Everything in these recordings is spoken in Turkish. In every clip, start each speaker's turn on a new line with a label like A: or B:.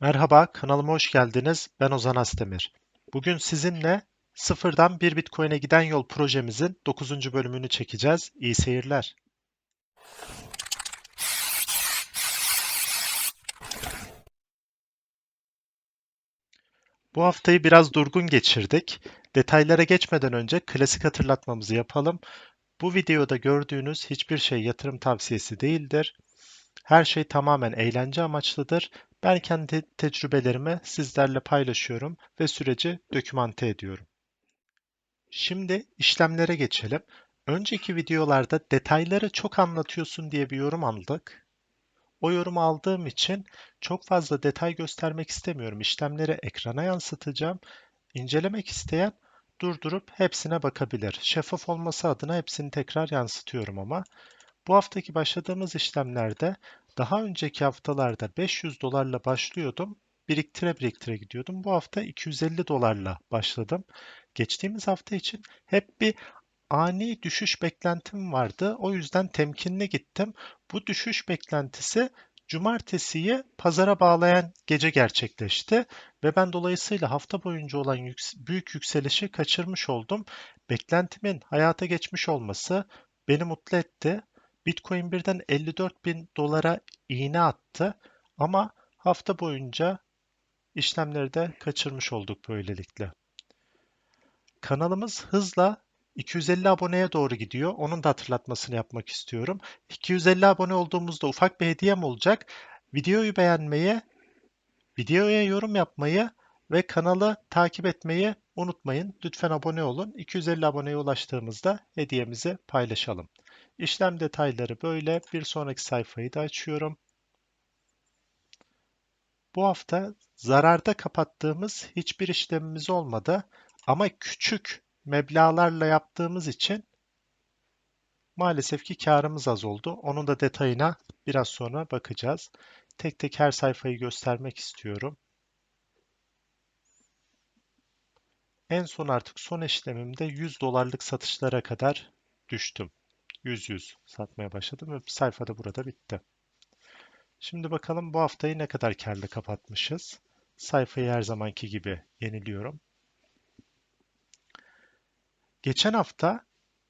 A: Merhaba, kanalıma hoş geldiniz. Ben Ozan Asdemir. Bugün sizinle sıfırdan bir Bitcoin'e giden yol projemizin 9. bölümünü çekeceğiz. İyi seyirler. Bu haftayı biraz durgun geçirdik. Detaylara geçmeden önce klasik hatırlatmamızı yapalım. Bu videoda gördüğünüz hiçbir şey yatırım tavsiyesi değildir. Her şey tamamen eğlence amaçlıdır. Ben kendi tecrübelerimi sizlerle paylaşıyorum ve süreci dokümante ediyorum. Şimdi işlemlere geçelim. Önceki videolarda detayları çok anlatıyorsun diye bir yorum aldık. O yorumu aldığım için çok fazla detay göstermek istemiyorum. İşlemleri ekrana yansıtacağım. İncelemek isteyen durdurup hepsine bakabilir. Şeffaf olması adına hepsini tekrar yansıtıyorum ama. Bu haftaki başladığımız işlemlerde daha önceki haftalarda 500 dolarla başlıyordum. Biriktire biriktire gidiyordum. Bu hafta 250 dolarla başladım. Geçtiğimiz hafta için hep bir ani düşüş beklentim vardı. O yüzden temkinli gittim. Bu düşüş beklentisi cumartesiyi pazara bağlayan gece gerçekleşti ve ben dolayısıyla hafta boyunca olan yüks büyük yükselişi kaçırmış oldum. Beklentimin hayata geçmiş olması beni mutlu etti. Bitcoin birden 54 bin dolara iğne attı ama hafta boyunca işlemleri de kaçırmış olduk böylelikle. Kanalımız hızla 250 aboneye doğru gidiyor. Onun da hatırlatmasını yapmak istiyorum. 250 abone olduğumuzda ufak bir hediyem olacak. Videoyu beğenmeyi, videoya yorum yapmayı ve kanalı takip etmeyi unutmayın. Lütfen abone olun. 250 aboneye ulaştığımızda hediyemizi paylaşalım. İşlem detayları böyle. Bir sonraki sayfayı da açıyorum. Bu hafta zararda kapattığımız hiçbir işlemimiz olmadı ama küçük meblağlarla yaptığımız için maalesef ki karımız az oldu. Onun da detayına biraz sonra bakacağız. Tek tek her sayfayı göstermek istiyorum. En son artık son işlemimde 100 dolarlık satışlara kadar düştüm. 100-100 satmaya başladım ve sayfa da burada bitti. Şimdi bakalım bu haftayı ne kadar karlı kapatmışız. Sayfayı her zamanki gibi yeniliyorum. Geçen hafta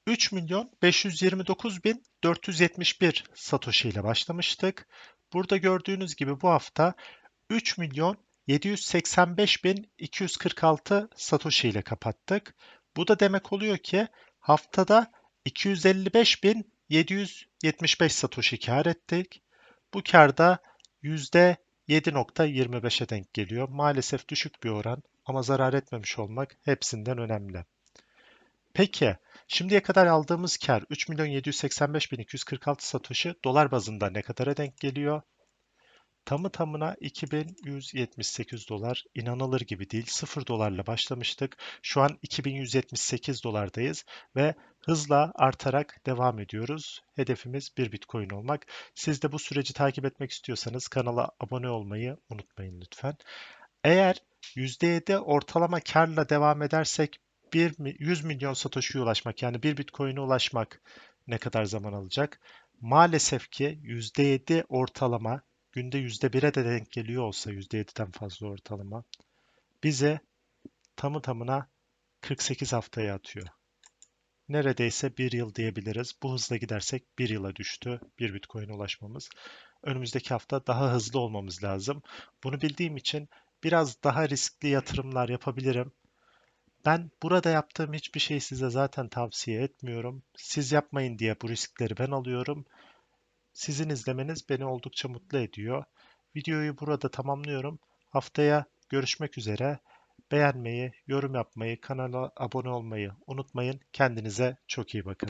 A: 3 milyon 529 bin 471 Satoshi ile başlamıştık. Burada gördüğünüz gibi bu hafta 3 milyon 785 bin 246 Satoshi ile kapattık. Bu da demek oluyor ki haftada 255.775 Satoshi kar ettik. Bu karda %7.25'e denk geliyor. Maalesef düşük bir oran ama zarar etmemiş olmak hepsinden önemli. Peki, şimdiye kadar aldığımız kar 3.785.246 Satoshi dolar bazında ne kadara denk geliyor? Tamı tamına 2178 dolar inanılır gibi değil. 0 dolarla başlamıştık. Şu an 2178 dolardayız ve hızla artarak devam ediyoruz. Hedefimiz 1 Bitcoin olmak. Siz de bu süreci takip etmek istiyorsanız kanala abone olmayı unutmayın lütfen. Eğer %7 ortalama karla devam edersek 1, 100 milyon Satoshi'ye ulaşmak yani 1 Bitcoin'e ulaşmak ne kadar zaman alacak? Maalesef ki %7 ortalama günde %1'e de denk geliyor olsa %7'den fazla ortalama bize tamı tamına 48 haftaya atıyor. Neredeyse bir yıl diyebiliriz. Bu hızla gidersek bir yıla düştü bir Bitcoin'e ulaşmamız. Önümüzdeki hafta daha hızlı olmamız lazım. Bunu bildiğim için biraz daha riskli yatırımlar yapabilirim. Ben burada yaptığım hiçbir şeyi size zaten tavsiye etmiyorum. Siz yapmayın diye bu riskleri ben alıyorum. Sizin izlemeniz beni oldukça mutlu ediyor. Videoyu burada tamamlıyorum. Haftaya görüşmek üzere. Beğenmeyi, yorum yapmayı, kanala abone olmayı unutmayın. Kendinize çok iyi bakın.